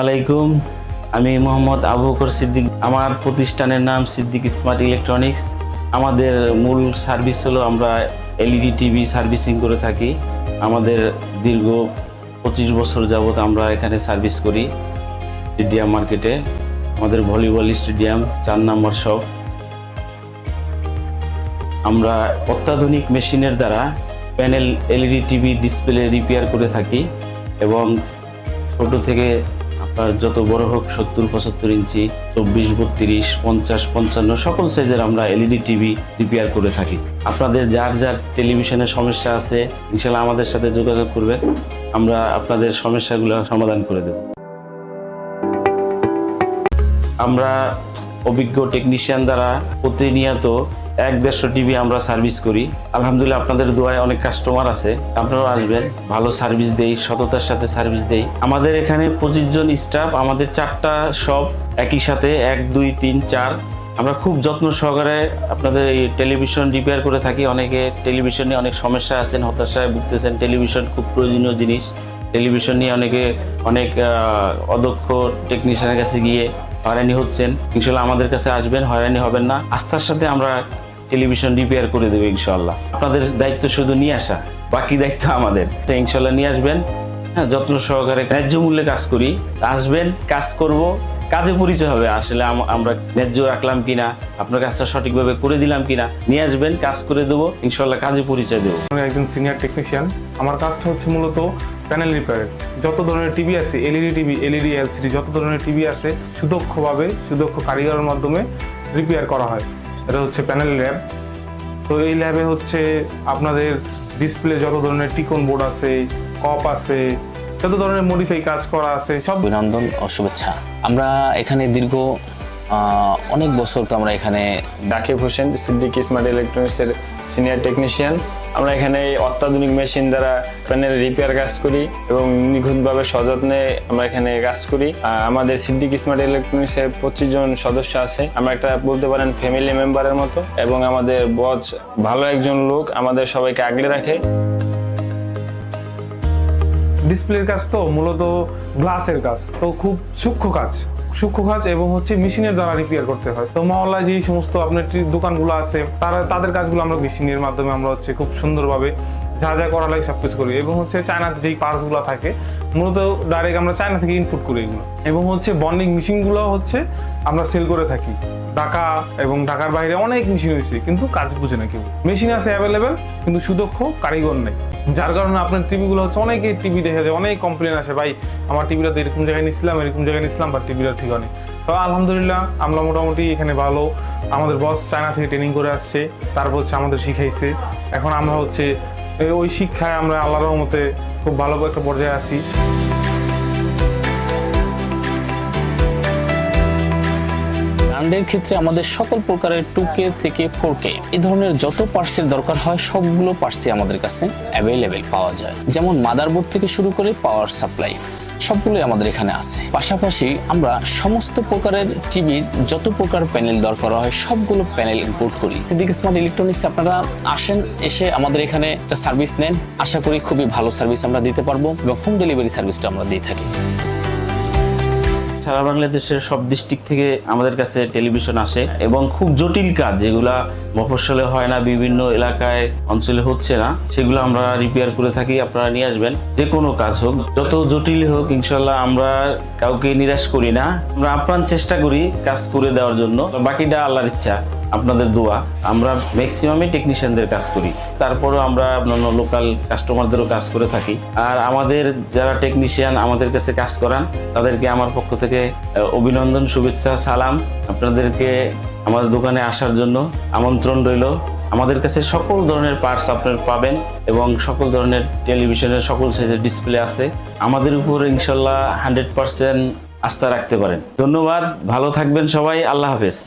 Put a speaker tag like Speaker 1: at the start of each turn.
Speaker 1: আলাইকুম। আমি মোহাম্মদ আবু বকর সিদ্দিক। আমার প্রতিষ্ঠানের নাম সিদ্দিক স্মার্ট ইলেকট্রনিক্স। আমাদের মূল সার্ভিস হলো আমরা এলইডি, টিভি সার্ভিসিং করে থাকি। আমাদের দীর্ঘ পঁচিশ বছর যাবত আমরা এখানে সার্ভিস করি স্টেডিয়াম মার্কেটে। আমাদের ভলিবল স্টেডিয়াম, চার নম্বর শপ। আমরা অত্যাধুনিক মেশিনের দ্বারা panel, LED, TV display repair করে থাকি এবং ছোট থেকে আপনার যত বড় হোক সত্তর, পঁচাত্তর ইঞ্চি, চব্বিশ, বত্রিশ, পঞ্চাশ, পঞ্চান্ন, সকল সাইজের আমরা এলইডি টিভি রিপেয়ার করে থাকি। আপনাদের যার যার টেলিভিশনের সমস্যা আছে ইনশাল্লাহ আমাদের সাথে যোগাযোগ করবেন। আমরা আপনাদের সমস্যাগুলো সমাধান করে দেব। আমরা অভিজ্ঞ টেকনিশিয়ান দ্বারা প্রতিনিয়ত এক দেড়শো টিভি আমরা সার্ভিস করি। আলহামদুলিল্লাহ আপনাদের দোয়ায় অনেক কাস্টমার আছে। আপনারাও আসবেন, ভালো সার্ভিস দেই, সততার সাথে সার্ভিস দেই। আমাদের এখানে পঁচিশ জন স্টাফ আমাদের চারটা সব একই সাথে, এক, দুই, তিন, চার। আমরা খুব যত্ন সহকারে আপনাদের এই টেলিভিশন রিপেয়ার করে থাকি। অনেকে টেলিভিশনে অনেক সমস্যা আছেন, হতাশায় ভুগতেছেন। টেলিভিশন খুব প্রয়োজনীয় জিনিস। টেলিভিশন নিয়ে অনেকে অনেক অদক্ষ টেকনিশিয়ানের কাছে গিয়ে হয়রানি হচ্ছেন। ইনশাল্লাহ আমাদের কাছে আসবেন, হয়রানি হবেন না। আস্থার সাথে আমরা টেলিভিশন রিপেয়ার করে দেবো ইনশাল্লাহ। আপনাদের দায়িত্ব শুধু নিয়ে আসা, বাকি দায়িত্ব আমাদের। তো ইনশাল্লাহ নিয়ে আসবেন। হ্যাঁ যত্ন সহকারে ন্যায্য মূল্যে কাজ করি। আসবেন, কাজ করব। কাজে পরিচয় হবে, আসলে আমরা ন্যায্য রাখলাম কিনা, আপনার কাজটা সঠিকভাবে করে দিলাম কিনা, নিয়ে আসবেন, কাজ করে দেবো। ইনশাল্লাহ কাজে পরিচয় দেবো।
Speaker 2: আমি একজন সিনিয়র টেকনিশিয়ান আমার কাজটা হচ্ছে মূলত প্যানেল রিপেয়ার। যত ধরনের টিভি আছে এলইডি টিভি এলইডি এলসিডি যত ধরনের টিভি আছে সুদক্ষভাবে সুদক্ষ কারিগরের মাধ্যমে রিপেয়ার করা হয়। এটা হচ্ছে প্যানেল ল্যাব। তো এই ল্যাবে হচ্ছে আপনাদের ডিসপ্লে যত ধরনের টিকন বোর্ড আছে কপ আছে যত ধরনের মডিফাই কাজ করা আছে সব
Speaker 3: অভিনন্দন ও শুভেচ্ছা। আমরা এখানে দীর্ঘ অনেক বছর তো আমরা এখানে
Speaker 4: রাকিব হোসেন সিদ্দিক স্মার্ট ইলেকট্রনিক্সের সিনিয়র টেকনিশিয়ান আমরা এখানে অত্যাধুনিক মেশিন দ্বারা প্যানেল রিপেয়ার কাজ করি এবং নিখুঁতভাবে সযত্নে আমরা এখানে কাজ করি। আমাদের সিদ্দিক স্মার্ট ইলেকট্রনিক্সের পঁচিশ জন সদস্য আছে। আমরা একটা বলতে পারেন ফ্যামিলি মেম্বারের মতো এবং আমাদের বস ভালো একজন লোক, আমাদের সবাইকে আগলে রাখে।
Speaker 2: ডিসপ্লের কাজ তো মূলত গ্লাসের কাজ, তো খুব সূক্ষ্ম কাজ। সূক্ষ্ম কাজ এবং হচ্ছে মেশিনের দ্বারা রিপেয়ার করতে হয়। তো মহল্লায় যে সমস্ত আপনার দোকানগুলো আছে, তারা, তাদের কাজগুলো আমরা মেশিনের মাধ্যমে আমরা হচ্ছে খুব সুন্দরভাবে যা যা করা লাগে সব কিছু করি। এবং হচ্ছে চায়নার যেই পার্টসগুলো থাকে মূলত ডাইরেক্ট আমরা চায়না থেকে ইনপুট করি এগুলো। এবং হচ্ছে বন্ডিং মেশিনগুলো হচ্ছে আমরা সেল করে থাকি। ঢাকা এবং ঢাকার বাইরে অনেক মেশিন হয়েছে, কিন্তু কাজ বুঝে না কেউ। মেশিন আছে অ্যাভেলেবেল কিন্তু সুদক্ষ কারিগর নেই। যার কারণে আপনার টিভিগুলো হচ্ছে অনেকে টিভি দেখা যায়, অনেক কমপ্লেন আসে, ভাই, আমার টিভিটা তো এরকম জায়গায় নিছিলাম, এরকম জায়গায় নিছিলাম বা টিভিটা ঠিক নেই তো আলহামদুলিল্লাহ, আমরা মোটামুটি এখানে ভালো। আমাদের বস চায়না থেকে ট্রেনিং করে আসছে, তারপর হচ্ছে আমাদের শিখাইছে। এখন আমরা হচ্ছে ওই শিক্ষায় আমরা আল্লাহর রহমতে খুব ভালো একটা পর্যায়ে আছি।
Speaker 3: ব্র্যান্ডের ক্ষেত্রে আমাদের সকল প্রকারের টু কে থেকে ফোর কে এই ধরনের যত পার্সের দরকার হয়, সবগুলো পার্টসই আমাদের কাছে অ্যাভেলেবেল পাওয়া যায়। যেমন মাদারবোর্ড থেকে শুরু করে পাওয়ার সাপ্লাই সবগুলোই আমাদের এখানে আছে। পাশাপাশি আমরা সমস্ত প্রকারের টিভির যত প্রকার প্যানেল দরকার হয়, সবগুলো প্যানেল ইম্পোর্ট করি। সিদ্দিক স্মার্ট ইলেকট্রনিক্স আপনারা আসেন, এসে আমাদের এখানে একটা সার্ভিস নেন। আশা করি খুবই ভালো সার্ভিস আমরা দিতে পারব এবং হোম ডেলিভারি সার্ভিসটা আমরা দিয়ে থাকি।
Speaker 1: সারা বাংলাদেশের সব ডিস্ট্রিক্ট থেকে আমাদের কাছে টেলিভিশন আসে এবং খুব জটিল কাজ, যেগুলা মফস্বলে হয় না, বিভিন্ন এলাকায়, অঞ্চলে হচ্ছে না, সেগুলো আমরা রিপেয়ার করে থাকি, আপনারা নিয়ে আসবেন। যে কোনো কাজ হোক, যত জটিল হোক ইনশাল্লাহ আমরা কাউকে নিরাশ করি না। আমরা আপ্রাণ চেষ্টা করি কাজ করে দেওয়ার জন্য, বাকিটা আল্লাহর ইচ্ছা। আপনাদের দোয়া। আমরা ম্যাক্সিমামই টেকনিশিয়ানদের কাজ করি। তারপরেও আমরা অন্যান্য লোকাল কাস্টমারদেরও কাজ করে থাকি। আর আমাদের যারা টেকনিশিয়ান আমাদের কাছে কাজ করান, তাদেরকে আমার পক্ষ থেকে অভিনন্দন, শুভেচ্ছা, সালাম। আপনাদেরকে আমাদের দোকানে আসার জন্য আমন্ত্রণ রইল। আমাদের কাছে সকল ধরনের পার্টস আপনার পাবেন এবং সকল ধরনের টেলিভিশনের সকল সাইজের ডিসপ্লে আছে। আমাদের উপর ইনশাল্লাহ হান্ড্রেড পার্সেন্ট আস্থা রাখতে পারেন। ধন্যবাদ। ভালো থাকবেন সবাই। আল্লাহ হাফেজ।